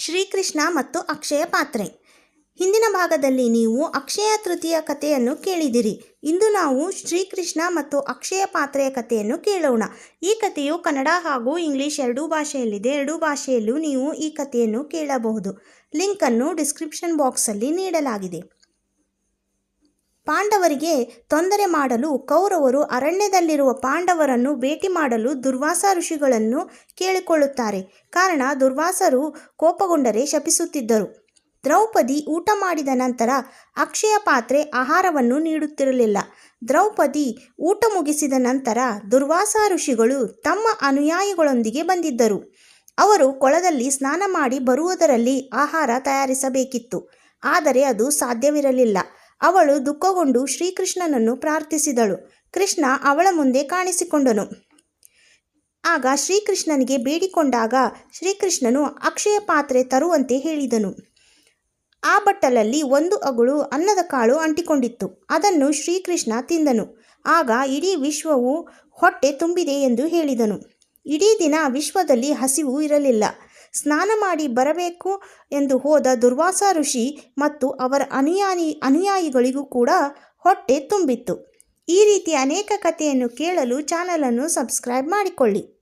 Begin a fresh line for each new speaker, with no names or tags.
ಶ್ರೀಕೃಷ್ಣ ಮತ್ತು ಅಕ್ಷಯ ಪಾತ್ರೆ. ಹಿಂದಿನ ಭಾಗದಲ್ಲಿ ನೀವು ಅಕ್ಷಯ ತೃತೀಯ ಕಥೆಯನ್ನು ಕೇಳಿದಿರಿ. ಇಂದು ನಾವು ಶ್ರೀಕೃಷ್ಣ ಮತ್ತು ಅಕ್ಷಯ ಪಾತ್ರೆಯ ಕಥೆಯನ್ನು ಕೇಳೋಣ. ಈ ಕಥೆಯು ಕನ್ನಡ ಹಾಗೂ ಇಂಗ್ಲಿಷ್ ಎರಡೂ ಭಾಷೆಯಲ್ಲಿದೆ. ಎರಡೂ ಭಾಷೆಯಲ್ಲೂ ನೀವು ಈ ಕಥೆಯನ್ನು ಕೇಳಬಹುದು. ಲಿಂಕನ್ನು ಡಿಸ್ಕ್ರಿಪ್ಷನ್ ಬಾಕ್ಸಲ್ಲಿ ನೀಡಲಾಗಿದೆ. ಪಾಂಡವರಿಗೆ ತೊಂದರೆ ಮಾಡಲು ಕೌರವರು ಅರಣ್ಯದಲ್ಲಿರುವ ಪಾಂಡವರನ್ನು ಭೇಟಿ ಮಾಡಲು ದುರ್ವಾಸ ಋಷಿಗಳನ್ನು ಕೇಳಿಕೊಳ್ಳುತ್ತಾರೆ. ಕಾರಣ, ದುರ್ವಾಸರು ಕೋಪಗೊಂಡರೆ ಶಪಿಸುತ್ತಿದ್ದರು. ದ್ರೌಪದಿ ಊಟ ಮಾಡಿದ ನಂತರ ಅಕ್ಷಯ ಪಾತ್ರೆ ಆಹಾರವನ್ನು ನೀಡುತ್ತಿರಲಿಲ್ಲ. ದ್ರೌಪದಿ ಊಟ ಮುಗಿಸಿದ ನಂತರ ದುರ್ವಾಸ ಋಷಿಗಳು ತಮ್ಮ ಅನುಯಾಯಿಗಳೊಂದಿಗೆ ಬಂದಿದ್ದರು. ಅವರು ಕೊಳದಲ್ಲಿ ಸ್ನಾನ ಮಾಡಿ ಬರುವುದರಲ್ಲಿ ಆಹಾರ ತಯಾರಿಸಬೇಕಿತ್ತು. ಆದರೆ ಅದು ಸಾಧ್ಯವಿರಲಿಲ್ಲ. ಅವಳು ದುಃಖಗೊಂಡು ಶ್ರೀಕೃಷ್ಣನನ್ನು ಪ್ರಾರ್ಥಿಸಿದಳು. ಕೃಷ್ಣ ಅವಳ ಮುಂದೆ ಕಾಣಿಸಿಕೊಂಡನು. ಆಗ ಶ್ರೀಕೃಷ್ಣನಿಗೆ ಬೇಡಿಕೊಂಡಾಗ ಶ್ರೀಕೃಷ್ಣನು ಅಕ್ಷಯ ಪಾತ್ರೆ ತರುವಂತೆ ಹೇಳಿದನು. ಆ ಬಟ್ಟಲಲ್ಲಿ ಒಂದು ಅಗುಳು ಅನ್ನದ ಕಾಳು ಅಂಟಿಕೊಂಡಿತ್ತು. ಅದನ್ನು ಶ್ರೀಕೃಷ್ಣ ತಿಂದನು. ಆಗ ಇಡೀ ವಿಶ್ವವು ಹೊಟ್ಟೆ ತುಂಬಿದೆ ಎಂದು ಹೇಳಿದನು. ಇಡೀ ದಿನ ವಿಶ್ವದಲ್ಲಿ ಹಸಿವು ಇರಲಿಲ್ಲ. ಸ್ನಾನ ಮಾಡಿ ಬರಬೇಕು ಎಂದು ಹೋದ ದುರ್ವಾಸ ಋಷಿ ಮತ್ತು ಅವರ ಅನುಯಾಯಿ, ಅನುಯಾಯಿಗಳಿಗೂ ಕೂಡ ಹೊಟ್ಟೆ ತುಂಬಿತ್ತು. ಈ ರೀತಿ ಅನೇಕ ಕಥೆಯನ್ನು ಕೇಳಲು ಚಾನಲನ್ನು ಸಬ್ಸ್ಕ್ರೈಬ್ ಮಾಡಿಕೊಳ್ಳಿ.